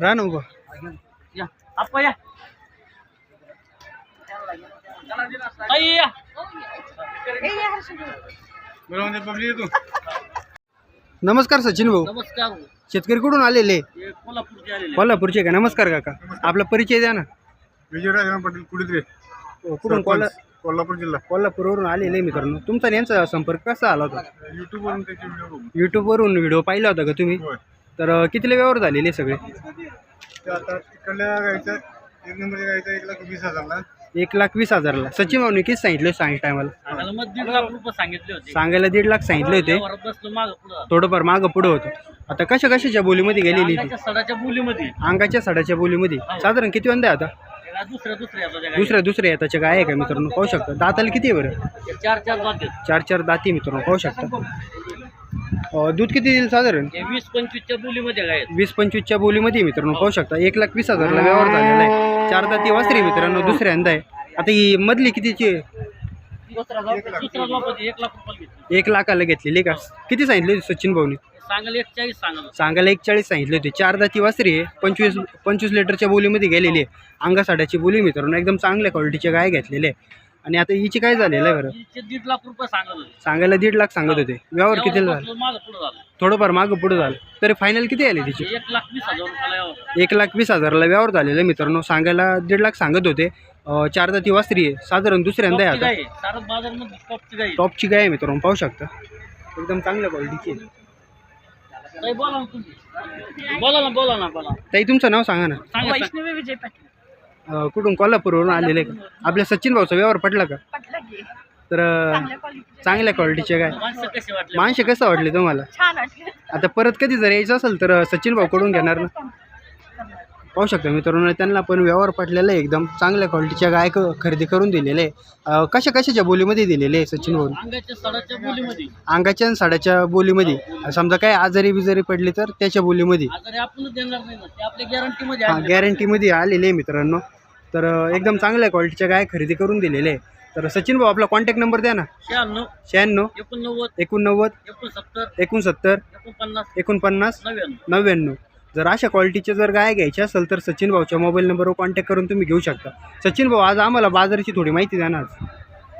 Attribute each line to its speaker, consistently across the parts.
Speaker 1: राहा ना उभं
Speaker 2: या आप्पा या। ताई या
Speaker 1: नमस्कार सचिन भाऊ.
Speaker 2: नमस्कार.
Speaker 1: शेतकरी कुठून आलेले?
Speaker 2: कोल्हापूरचे आलेले.
Speaker 1: कोल्हापूरचे का? नमस्कार काका. आपला परिचय द्या ना.
Speaker 3: विजयराज पाटील कुठे
Speaker 1: कुठून? कोल्हा
Speaker 3: कोल्हापूर जिल्हा.
Speaker 1: कोल्हापूरवरून आलेले मित्रांनो. तुमचा आणि यांचा संपर्क कसा आला होता?
Speaker 3: युट्यूब वरून त्याचे व्हिडिओ बघून.
Speaker 1: यूट्यूबवरून व्हिडिओ पाहिला होता का तुम्ही?
Speaker 3: होय.
Speaker 1: तर अं, कितीला व्यवहार झालेले सगळे?
Speaker 3: ते आता तिकडल्या गायचं एक नंबरच्या गायचं एक लाख वीस हजारला.
Speaker 1: एक लाख वीस हजारला. सचिन भाऊने किती सांगितले सांगितलं टायमाला
Speaker 2: सांगायला मग दीड लाख रुपये सांगितले होते.
Speaker 1: सांगायला दीड लाख सांगितले होते.
Speaker 2: वरात बसलो मागं पुढं.
Speaker 1: थोडंफार मागं पुढं होतं. आता कशा कशाच्या बोलीमध्ये गेलेली ती?
Speaker 2: अंगाच्या सडाच्या बोलीमध्ये.
Speaker 1: अंगाच्या साडाच्या बोलीमध्ये. साधारण किती वंदा आहे आता?
Speaker 2: दुसऱ्या दुसऱ्या
Speaker 1: दुसऱ्या येताच्या गाय आहे का मित्रांनो पाहू शकता दाताला किती आहे बरं.
Speaker 2: चार चार जाते
Speaker 1: चार चार दाती मित्रांनो पाहू शकता अं, दूध किती देईल साधारण
Speaker 2: हे वीस पंचवीसच्या बोलीमध्ये काय आहेत.
Speaker 1: वीस पंचवीसच्या बोलीमध्ये मित्रांनो पाहू शकता एक लाख वीस हजारला व्यवहार झालेला आहे चार दाती वासरी मित्रांनो दुसऱ्यांदा आहे आता ही मधली कितीची आहे?
Speaker 2: दुसरा जाप दुसरा जाप एक लाख रुपये घेतले
Speaker 1: एक लाखाला घेतलेली का? किती सांगितले होते सचिन भाऊने?
Speaker 2: सांगायला एक चाळीस सांगायला.
Speaker 1: सांगायला एक चाळीस सांगितले होते. चार दाती वासरी आहे पंचवीस पंचवीस लिटरच्या बोलीमध्ये गेलेली आहे. अंगासाड्याची बोली मित्रांनो एकदम चांगल्या क्वालिटीच्या गाय घेतलेले आहे. आणि आता हिची काय झालेलं आहे बरं?
Speaker 2: दीड लाख रुपये सांगत होते.
Speaker 1: सांगायला दीड लाख सांगत होते. व्यवहार कितीला झालं?
Speaker 2: पुढं झालं.
Speaker 1: थोडंफार मागं पुढं झालं. तरी फायनल किती आले तिची?
Speaker 2: एक लाख वीस हजार रुपयाला यावं.
Speaker 1: एक लाख वीस हजाराला व्यवहार झालेला आहे मित्रांनो. सांगायला दीड लाख सांगत होते. चार दाती वासरी आहे. साधारण दुसऱ्यांदा आहे
Speaker 2: टॉपची
Speaker 1: आता.
Speaker 2: टॉपची गाई आहे.
Speaker 1: टॉपची गाय आहे मित्रांनो पाहू शकता. एकदम चांगल्या क्वालिटीची आहे.
Speaker 2: बोला ना तुम्ही. बोला ना बोला ना बोला.
Speaker 1: ताई तुमचं नाव सांगा ना.
Speaker 2: सांगा
Speaker 4: वैष्णवी विजय पाटील.
Speaker 1: अं, कुठून? कोल्हापूरवरून आलेले का? आपल्या सचिन भाऊचा व्यवहार पडला का?
Speaker 4: पटलं की.
Speaker 1: तर अं,
Speaker 4: चांगल्या क्वालिटीचे
Speaker 1: चांगल्या गाय.
Speaker 2: माणसं कसे वाटले?
Speaker 1: माणसे कसं वाटले तुम्हाला?
Speaker 4: छान वाटले.
Speaker 1: आता परत कधी जर यायचं असेल तर सचिन भाऊकडून घेणार ना? पाहू शकता मित्रांनो त्यांना पण व्यवहार पटलेला आहे एकदम. चांगल्या क्वालिटीच्या गाय खरेदी करून दिलेले आहे. कशा कशाच्या बोलीमध्ये दिलेले आहे सचिन भाऊ
Speaker 2: अंगाच्या सडाच्या बोलीमध्ये.
Speaker 1: अंगाच्या आणि साड्याच्या बोलीमध्ये. समजा काय आजारी बिजारी पडली तर त्याच्या बोलीमध्ये.
Speaker 2: गॅरंटीमध्ये
Speaker 1: आलेले आहे मित्रांनो. तर एकदम चांगल्या क्वालिटीच्या गाय खरेदी करून दिलेले आहे. तर सचिन भाऊ आपला कॉन्टॅक्ट नंबर द्या ना.
Speaker 2: शहाण्णव.
Speaker 1: शहाण्णव.
Speaker 2: एकोणनव्वद.
Speaker 1: एकोणनव्वद.
Speaker 2: एकोणसत्तर.
Speaker 1: एकोणसत्तर.
Speaker 2: एकोणपन्नास.
Speaker 1: एकोणपन्नास.
Speaker 2: नव्याण्णव.
Speaker 1: नव्याण्णव. जर अशा क्वालिटीच्या जर गाय घ्यायच्या असेल तर सचिन भाऊच्या मोबाईल नंबरवर कॉन्टॅक्ट करून तुम्ही घेऊ शकता. सचिन भाऊ आज आम्हाला बाजाराची थोडी माहिती द्या ना आज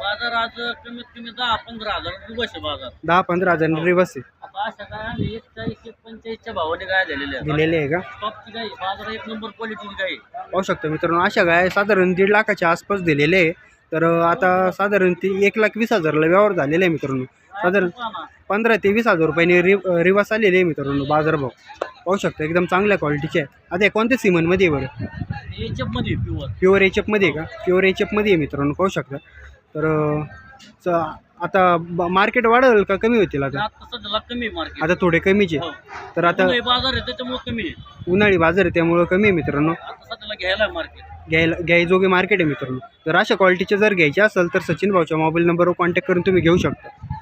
Speaker 2: बाजार आज कमीत कमी दहा पंधरा हजार रुपये बसे बाजार.
Speaker 1: दहा पंधरा हजार रिवर्स आहे.
Speaker 2: आता अशा काय आम्ही एक चाळीस एक पंचेचाळीसच्या भावाने गाय झालेल्या आहेत.
Speaker 1: दिलेले आहे का?
Speaker 2: टॉपची गाय बाजार एक नंबर क्वालिटीची गाय आहे.
Speaker 1: पाहू शकता मित्रांनो अशा गाय साधारण दीड लाखाच्या आसपास दिलेले आहे. तर अं, आता साधारण ती एक लाख वीस हजारला व्यवहार झालेला आहे मित्रांनो. साधारण पंधरा ते वीस हजार रुपयाने रि रिवास आलेले आहे मित्रांनो बाजारभाव पाहू शकता एकदम चांगल्या क्वालिटीचे आहे आता हे कोणत्या सिमनमध्ये आहे बरं?
Speaker 2: हे याच्यात मध्ये प्युअर
Speaker 1: प्युअर एचएफमध्ये आहे का? प्युअर एचएफमध्ये आहे मित्रांनो पाहू शकता. तर आता मार्केट वाढेल का कमी होतील आता?
Speaker 2: कमी
Speaker 1: आता थोडे कमीचे.
Speaker 2: हो.
Speaker 1: तर आता
Speaker 2: बाजार आहे त्याच्यामुळे कमी आहे.
Speaker 1: उन्हाळी बाजार आहे त्यामुळं कमी आहे मित्रांनो.
Speaker 2: घ्यायला मार्केट
Speaker 1: घ्यायला घ्यायजोगे मार्केट आहे मित्रांनो. जर अशा क्वालिटीचे जर घ्यायचे असेल तर सचिन भाऊच्या मोबाईल नंबरवर कॉन्टॅक्ट करून तुम्ही घेऊ शकता.